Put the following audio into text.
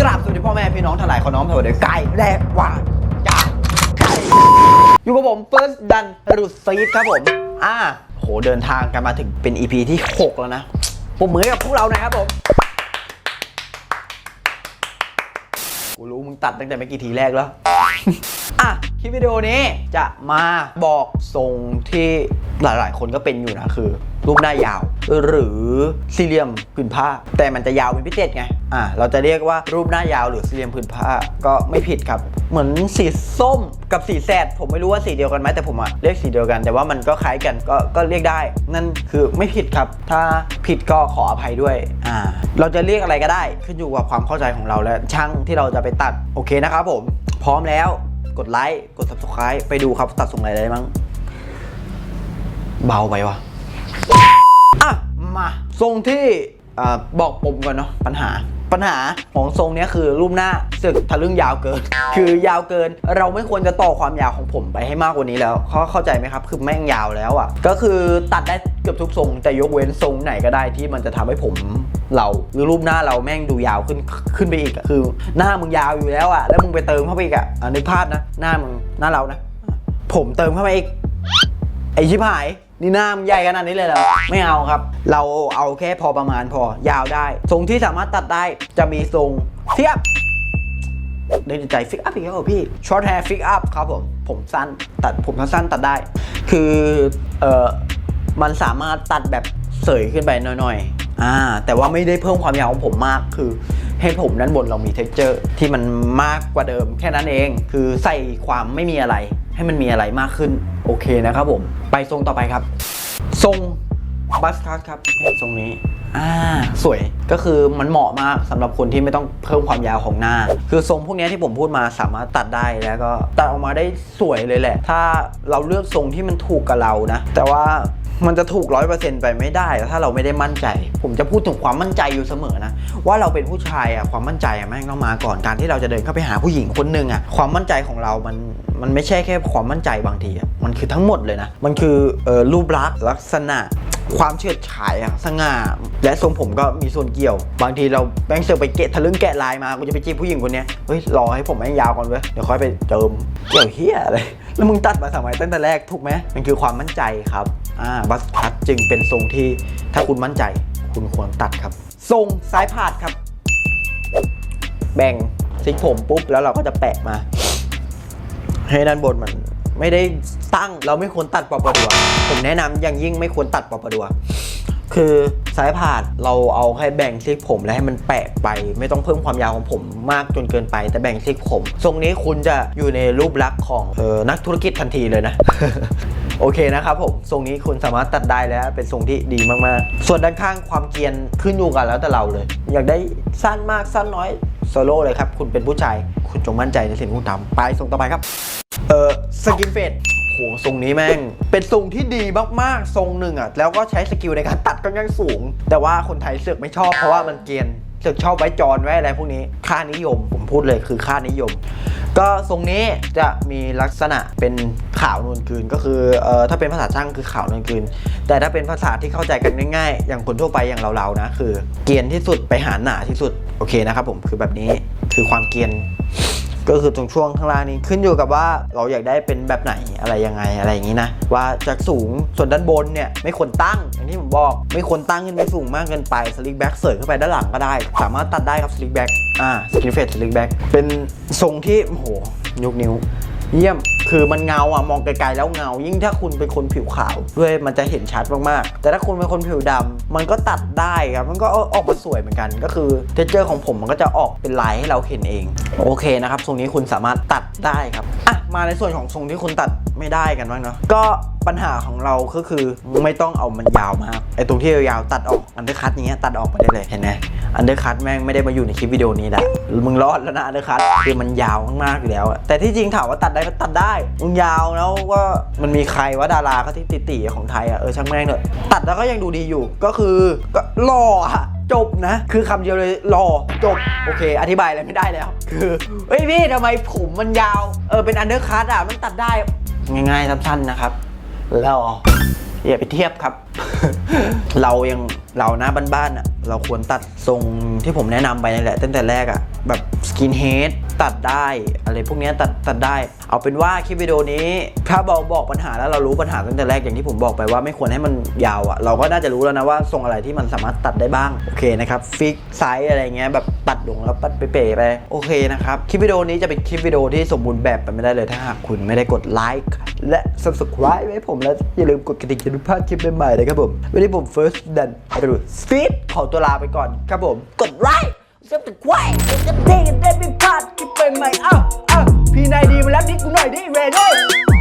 กราบสวัสดีพ่อแม่พี่น้องทั้งหลายขอน้อมถวายด้วยกายแรกว่าจ้าไก่อยู่กับผมเฟิร์สดันรุดซีดครับผม อ่า โหเดินทางกันมาถึงเป็น EP ที่ 6 แล้วนะผมมือนกับพวกเรานะครับผม กูรู้มึงตัดตั้งแต่ไม่กี่ทีแรกแล้ว อะ คลิปวิดีโอนี้จะมาบอกทรงที่หลายๆ คนก็เป็นอยู่นะคือ รูปหน้ายาว หรือสี่เหลี่ยมผืนผ้า แต่มันจะยาวเป็นพิเศษไง อะเราจะเรียกว่ารูปหน้ายาวหรือสี่เหลี่ยมผืนผ้าก็ไม่ผิดครับ เหมือนสีส้มกับสีแสด ผมไม่รู้ว่าสีเดียวกันไหมแต่ผมอะเรียกสีเดียวกัน แต่ว่ามันก็คล้ายกันก็ก็เรียกได้ นั่นคือไม่ผิดครับ ถ้าผิดก็ขออภัยด้วยอ่าเราจะเรียกอะไรก็ได้ขึ้นอยู่กับความเข้าใจของเราและช่างที่เราจะไปตัด โอเคนะครับผม พร้อมแล้วกดไลค์ กด subscribe ไปดูครับตัดส่งอะไรได้มั้ง เบาไปวะอะ มาทรงที่อ่าบอกปมก่อนเนาะปัญหา ปัญหาของทรงเนี้ยคือรูปหน้าสึกทะลึ่งยาวเกิน คือยาวเกินเราไม่ควรจะต่อความยาวของผมไปให้มากกว่านี้แล้วเขาเข้าใจไหมครับ คือแม่งยาวแล้วอะก็คือตัดได้เกือบทุกทรงแต่ยกเว้นทรงไหนก็ได้ที่มันจะทำให้ผม เราหรือรูปหน้าเราแม่งดูยาวขึ้นขึ้นไปอีกอะคือ หน้ามึงยาวอยู่แล้วอะแล้วมึงไปเติมเข้าไปอีกอะอะนึกภาพนะ หน้ามึงหน้าเรานะ ผมเติมเข้าไปอีก ไอชิบหาย นี่หน้ามันใหญ่ขนาดนี้เลยเหรอไม่เอาครับ เราเอาแค่พอประมาณพอยาวได้ ทรงที่สามารถตัดได้จะมีทรงเทียบได้ใจฟิกอัพอีกแล้วพี่ช็อตแฮร์ฟิกอัพครับผม ผมสั้นตัดผมสั้นตัดได้ คือเออมันสามารถตัดแบบเสยขึ้นไปหน่อย อ่าแต่ว่าไม่ได้เพิ่มความยาวของผมมากคือ ให้ผมด้านบนเรามีเท็กเจอร์ที่มันมากกว่าเดิม แค่นั้นเอง คือใส่ความไม่มีอะไร ให้มันมีอะไรมากขึ้นโอเคนะครับผม ไปทรงต่อไปครับ ทรง บัสคัสครับทรงนี้อ่าสวยก็คือมันเหมาะมากสำหรับคนที่ไม่ต้องเพิ่มความยาวของหน้า คือทรงพวกนี้ที่ผมพูดมาสามารถตัดได้แล้วก็ตัดออกมาได้สวยเลยแหละ ถ้าเราเลือกทรงที่มันถูกกับเรานะ แต่ว่ามันจะถูกร้อยเปอร์เซ็นต์ไปไม่ได้ถ้าเราไม่ได้มั่นใจ ผมจะพูดถึงความมั่นใจอยู่เสมอนะ ว่าเราเป็นผู้ชายอะความมั่นใจอะแม่งต้องมาก่อนการที่เราจะเดินเข้าไปหาผู้หญิงคนหนึ่งอะความมั่นใจของเรามันมันไม่ใช่แค่ความมั่นใจบางทีอะมันคือทั้งหมดเลยนะ มันคือออรูปลักษณ์ลักษณะ ความเฉิดฉายอะสง่า และทรงผมก็มีส่วนเกี่ยว บางทีเราแบงเสือกไปเกะทะลึ่งแกะลายมากูจะไปจีบผู้หญิงคนนี้เฮ้ยรอให้ผมแม่งยาวก่อนเว้ยเดี๋ยวค่อยไปเจิมเกี่ยวเฮียอะไรแล้วมึงตัดมาสมัยตั้งแต่แรกถูกไหมมันคือความมั่นใจครับอ่าบัสคัตจึงเป็นทรงที่ถ้าคุณมั่นใจ คุณควรตัดครับ ทรงซ้ายพาดครับ แบ่งซิกผมปุ๊บแล้วเราก็จะแปะมา ให้ด้านบนมัน ไม่ได้ตั้งเราไม่ควรตัดปอประดัว ผมแนะนำอย่างยิ่งไม่ควรตัดปอประดัว คือสายผ่านเราเอาแค่แบ่งซิกผมแล้วให้มันแปะไป ไม่ต้องเพิ่มความยาวของผมมากจนเกินไป แต่แบ่งซิกผมทรงนี้คุณจะอยู่ในรูปลักษณ์ของออนักธุรกิจทันทีเลยนะโอเคนะครับผม ทรงนี้คุณสามารถตัดได้แล้วเป็นทรงที่ดีมากๆ ส่วนด้านข้างความเกรียนขึ้นอยู่กันแล้วแต่เราเลย อยากได้สั้นมากสั้นน้อย โซโล่เลยครับ คุณเป็นผู้ชาย คุณจงมั่นใจในสิ่งที่คุณทำไปทรงต่อไปครับ เออสกินเฟดโหทรงนี้แม่ง เป็นทรงที่ดีมากๆ ทรงหนึ่งอะ แล้วก็ใช้สกิลในการตัดก็ยังสูง แต่ว่าคนไทยเสือกไม่ชอบ เพราะว่ามันเกรียนเสือกชอบไว้จอนไว้อะไรพวกนี้ ค่านิยม ผมพูดเลยคือค่านิยม ก็ทรงนี้จะมีลักษณะเป็นขาวนวลคืนก็คือเอ่อถ้าเป็นภาษาช่างคือขาวนวลคืน แต่ถ้าเป็นภาษาที่เข้าใจกันง่ายๆ อย่างคนทั่วไปอย่างเราๆนะคือ เกรียนที่สุดไปหาหนาที่สุด โอเคนะครับผมคือแบบนี้คือความเกรียน ก็คือตรงช่วงข้างล่างนี้ขึ้นอยู่กับว่าเราอยากได้เป็นแบบไหนอะไรยังไงอะไรอย่างนี้นะ ว่าจากสูงส่วนด้านบนเนี่ยไม่ควรตั้งอย่างที่ผมบอก ไม่ควรตั้งขึ้นไปสูงมากเกินไปสลิกแบ็กเสยเข้าไปด้านหลังก็ได้ สามารถตัดได้ครับสลิกแบ็กอ่าสกินเฟสสลิกแบ็กเป็นทรงที่โอ้โหยกนิ้ว เยี่ยม คือมันเงาอะมองไกลๆแล้วเงา ยิ่งถ้าคุณเป็นคนผิวขาว ด้วยมันจะเห็นชัดมากๆ แต่ถ้าคุณเป็นคนผิวดำมันก็ตัดได้ครับมันก็ออกมาสวยเหมือนกัน ก็คือเทเจอร์ของผมมันก็จะออกเป็นลายให้เราเห็นเอง โอเคนะครับทรงนี้คุณสามารถตัดได้ครับอะมาในส่วนของทรงที่คุณตัด ไม่ได้กันบ้างเนาะก็ปัญหาของเราก็คือไม่ต้องเอามันยาวมากไอ้ตรงที่ยาวๆตัดออกอันเดอร์คัตอย่างเงี้ยตัดออกไปได้เลยเห็นไหมอันเดอร์คัตแม่งไม่ได้มาอยู่ในคลิปวิดีโอนี้แหละมึงรอดแล้วนะอันเดอร์คัตคือมันยาวมากๆอยู่แล้ว แต่ที่จริงถามว่าตัดได้ก็ตัดได้มึงยาวแล้วก็มันมีใครว่าดาราเขาที่ติๆของไทยอะเออช่างแม่งเถอะตัดแล้วก็ยังดูดีอยู่ก็คือก็หล่ออะจบนะ คือคำเดียวเลยหล่อจบ โอเค อธิบายอะไรไม่ได้แล้ว คือเฮ้ยพี่ทำไมผมมันยาว เออเป็นอันเดอร์คัตอะ มันตัดได้ ง่ายๆสั้นๆนะครับแล้วอย่าไปเทียบครับ เรายังเราหน้าบ้านๆอะ เราควรตัดทรงที่ผมแนะนำไปนั่นแหละตั้งแต่แรกอะ แบบสกินเฮด ตัดได้อะไรพวกนี้ตัดตัดได้ เอาเป็นว่าคลิปวิดีโอนี้ ถ้าบอกบอกปัญหาแล้วเรารู้ปัญหาตั้งแต่แรกอย่างที่ผมบอกไปว่าไม่ควรให้มันยาวอะเราก็น่าจะรู้แล้วนะว่าทรงอะไรที่มันสามารถตัดได้บ้างโอเคนะครับฟิกไซส์อะไรเงี้ยแบบตัดลงแล้วปัดเป๋ไปโอเคนะครับคลิปวิดีโอนี้จะเป็นคลิปวิดีโอที่สมบูรณ์แบบไปไม่ได้เลยถ้าหากคุณไม่ได้กดไลค์และ subscribe ให้ผมแล้วอย่าลืมกดกระดิ่งจะได้ไม่พลาดคลิปใหม่ๆนะครับผมวันนี้ผม first dan หรือ speed ขอตัวลาไปก่อนครับผมกดไลค์ subscribe กดกระดิ่งจะได้ไม่พลาดคิดไปใหม่อ้าวอ้าวพี่นายดีมาแล้วนิดกูหน่อยดิเรดี้